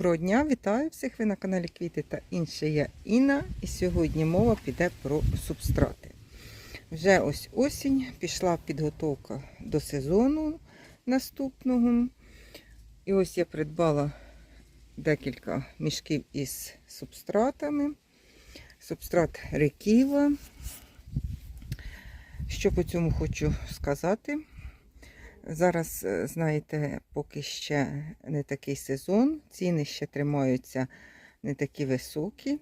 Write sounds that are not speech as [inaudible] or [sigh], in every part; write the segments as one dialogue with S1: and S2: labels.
S1: Доброго дня, вітаю всіх! Ви на каналі Квіти та інше я Інна. І сьогодні мова піде про субстрати. Вже ось осінь, пішла підготовка до сезону наступного. І ось я придбала декілька мішків із субстратами. Субстрат Реківа. Що по цьому хочу сказати? Зараз, е, знаєте, поки ще не такий сезон, ціни ще тримаються не такі високі.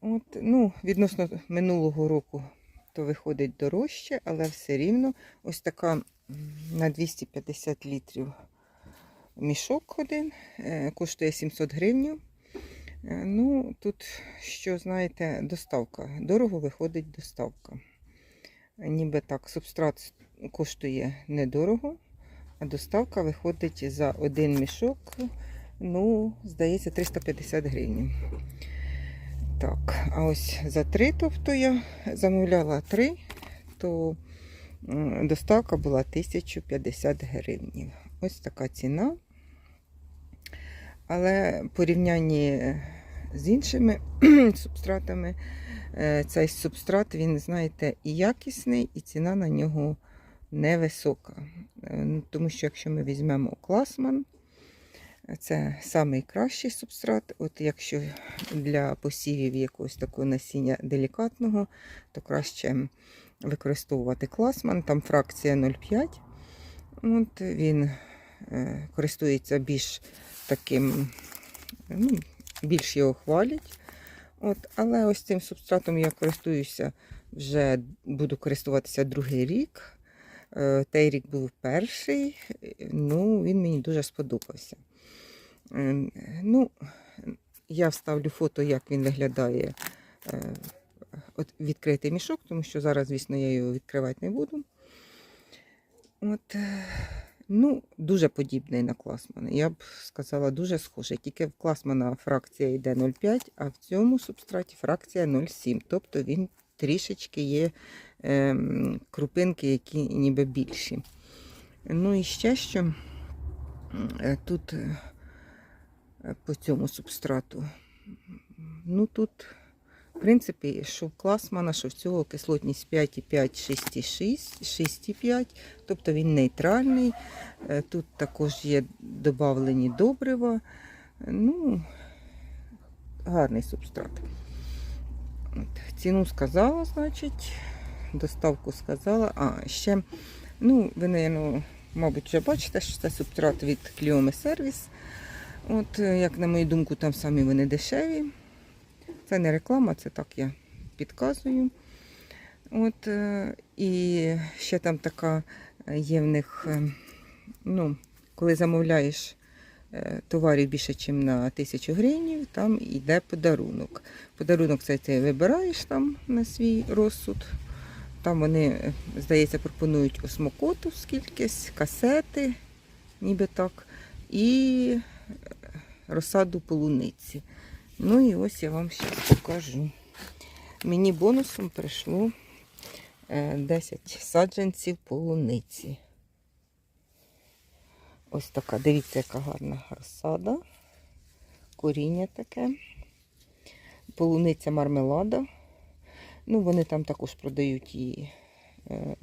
S1: От, ну, Відносно минулого року то виходить дорожче, але все рівно ось така на 250 літрів мішок один, е, коштує 700 гривень. Ну, тут, що знаєте, доставка. Дорого виходить доставка. Ніби так, субстрат коштує недорого, а доставка виходить за один мішок, ну, здається, 350 гривень. Так, а ось за три, тобто я замовляла три, то доставка була 1050 гривень. Ось така ціна. Але в порівнянні з іншими [clears throat] субстратами, цей субстрат, він, знаєте, і якісний, і ціна на нього невисока. Е, ну, Тому що якщо ми візьмемо класман, це найкращий субстрат. От якщо для посівів якогось такого насіння делікатного, то краще використовувати класман, там фракція 0,5. От Він е, користується більш таким, ну, більш його хвалять. От, але ось цим субстратом я користуюся вже буду користуватися другий рік. Е, Той рік був перший, ну, він мені дуже сподобався. Е, Ну, я вставлю фото, як він виглядає е, от відкритий мішок, тому що зараз, звісно, я його відкривати не буду. От, е, ну, дуже подібний на класмана. Я б сказала, дуже схожий. Тільки в класмана фракція йде 0,5, а в цьому субстраті фракція 0,7. Тобто він трішечки є е, крупинки, які ніби більші. Ну і ще що е, тут е, по цьому субстрату. Ну тут, в принципі, що в класмана, що в цього кислотність 5,5, 6,6, 6,5, тобто він нейтральний. Е, Тут також є додавлені добрива. Ну, гарний субстрат. Ціну сказала, значить, доставку сказала. А, ще, ну, ви, наверное, мабуть, вже бачите, що це субстрат від Кліоми Сервіс. От, е, як на мою думку, там самі вони дешеві. Це не реклама, це так я підказую. От, е, і ще там така е, є в них, е, ну, коли замовляєш товарів більше, ніж на тисячу гривень, там йде подарунок. Подарунок це ти вибираєш там на свій розсуд. Там вони, здається, пропонують осмокоту скількись, касети, ніби так, і розсаду полуниці. Ну і ось я вам зараз покажу. Мені бонусом прийшло е, 10 саджанців полуниці. Ось така, дивіться, яка гарна розсада. Коріння таке. Полуниця мармелада. Ну, вони там також продають і е,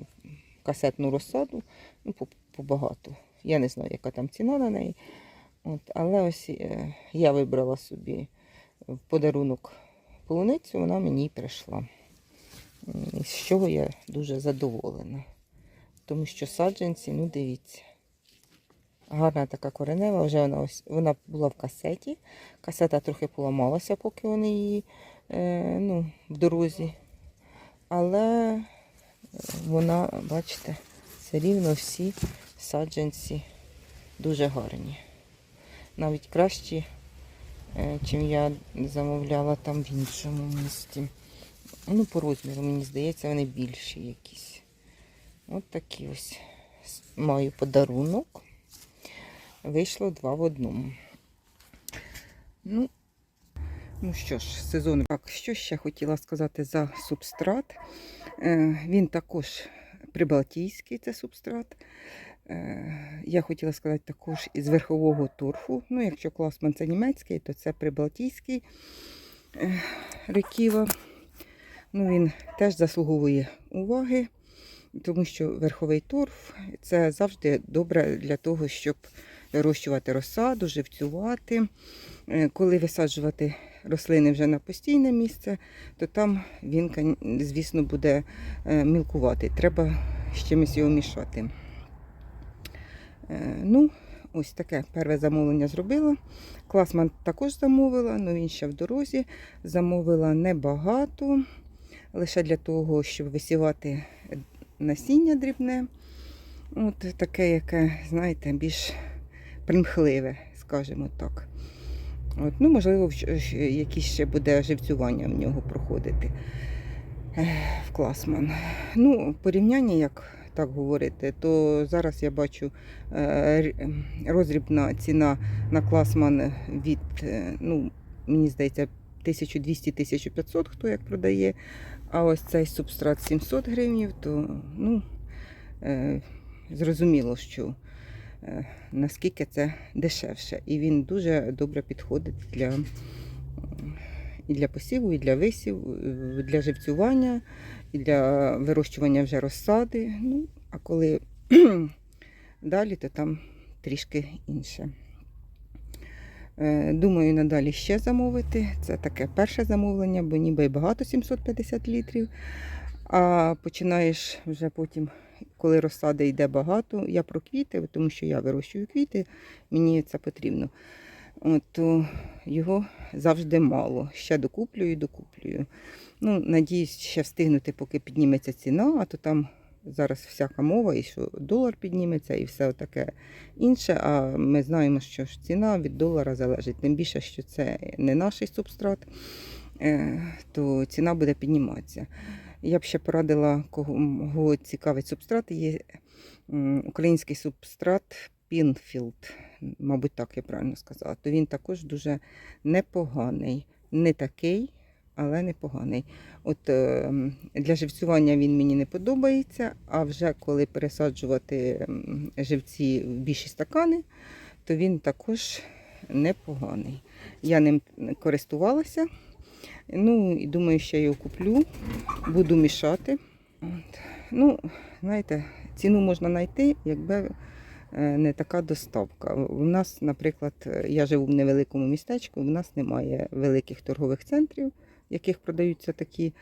S1: касетну розсаду, ну, побагато. Я не знаю, яка там ціна на неї. От, але ось е, я вибрала собі в подарунок полуницю, вона мені прийшла. З чого я дуже задоволена. Тому що саджанці, ну дивіться. Гарна така коренева, вже вона ось вона була в касеті. Касета трохи поламалася, поки вони її е, ну, в дорозі. Але е, вона, бачите, все рівно всі саджанці дуже гарні. Навіть кращі, чим я замовляла там в іншому місті. Ну, по розміру, мені здається, вони більші якісь. От такі ось маю подарунок. Вийшло два в одному. Ну, ну що ж, сезон. Так, що ще хотіла сказати за субстрат. Е, він також прибалтійський, це субстрат. Е, Я хотіла сказати також із верхового торфу. Ну, якщо класман це німецький, то це прибалтійський е, реківа. Ну, він теж заслуговує уваги, тому що верховий торф це завжди добре для того, щоб вирощувати розсаду, живцювати. Е, Коли висаджувати рослини вже на постійне місце, то там він, звісно, буде мілкувати. Треба з чимось його мішати. Е, Ну, ось таке перше замовлення зробила. Класман також замовила, але він ще в дорозі. Замовила небагато, лише для того, щоб висівати насіння дрібне. От таке, яке, знаєте, більш примхливе, скажімо так. От, ну, можливо, якісь ще буде живцювання в нього проходити е, в класман. Ну, порівняння, як так говорити, то зараз я бачу е, розрібна ціна на класман від, е, ну, мені здається, 1200-1500, хто як продає. А ось цей субстрат 700 гривнів, то ну, е, зрозуміло, що наскільки це дешевше. І він дуже добре підходить для, і для посіву, і для висів, е, для живцювання, і для вирощування вже розсади. Ну, а коли [clears throat] далі, то там трішки інше. Е, Думаю, надалі ще замовити. Це таке перше замовлення, бо ніби й багато 750 літрів. А починаєш вже потім, коли розсади йде багато, я про квіти, тому що я вирощую квіти, мені це потрібно. То його завжди мало. Ще докуплюю, докуплюю. Ну, надіюсь, ще встигнути, поки підніметься ціна, а то там зараз всяка мова, і що долар підніметься, і все таке інше. А ми знаємо, що ж ціна від долара залежить. Тим більше, що це не наш субстрат, е, то ціна буде підніматися. Я б ще порадила, кого цікавить субстрат, є український субстрат Пінфілд, мабуть, так я правильно сказала. То він також дуже непоганий. Не такий, але непоганий. От е, для живцювання він мені не подобається, а вже коли пересаджувати живці в більші стакани, то він також непоганий. Я ним користувалася. Ну, і думаю, я його куплю, буду мішати. От. Ну, знаєте, ціну можна знайти, якби не така доставка. У нас, наприклад, е, я живу в невеликому містечку, в нас немає великих торгових центрів, в яких продаються такі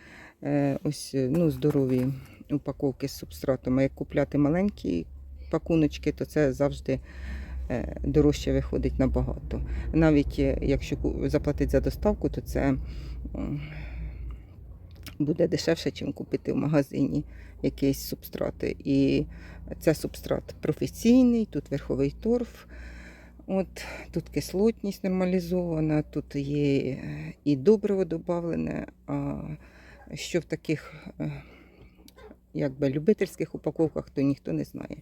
S1: е, ось е, ну, здорові упаковки з субстратом. А як купляти маленькі пакуночки, то це завжди е, дорожче виходить набагато. Навіть е, якщо заплатити за доставку, то це буде дешевше, ніж купити в магазині якийсь субстрати. І це субстрат професійний, тут верховий торф. От, тут кислотність нормалізована, тут є е, і добриво додавлене. А що в таких е, якби, любительських упаковках, то ніхто не знає.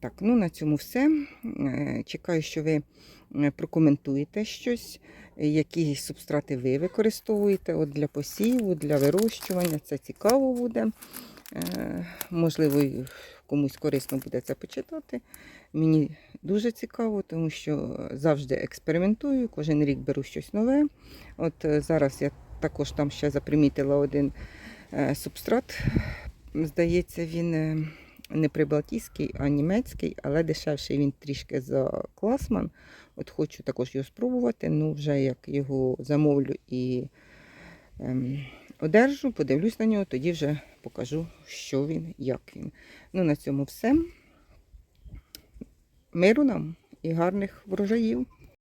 S1: Так, ну на цьому все. Е, Чекаю, що ви е, прокоментуєте щось, які субстрати ви використовуєте от для посіву, для вирощування. Це цікаво буде. Е, Можливо, комусь корисно буде це почитати. Мені дуже цікаво, тому що завжди експериментую, кожен рік беру щось нове. От зараз я також там ще запримітила один субстрат. Здається, він не прибалтійський, а німецький, але дешевший він трішки за класман. От хочу також його спробувати. Ну, вже як його замовлю і ем, одержу, подивлюсь на нього, тоді вже покажу, що він, як він. Ну, на цьому все. Миру нам і гарних врожаїв.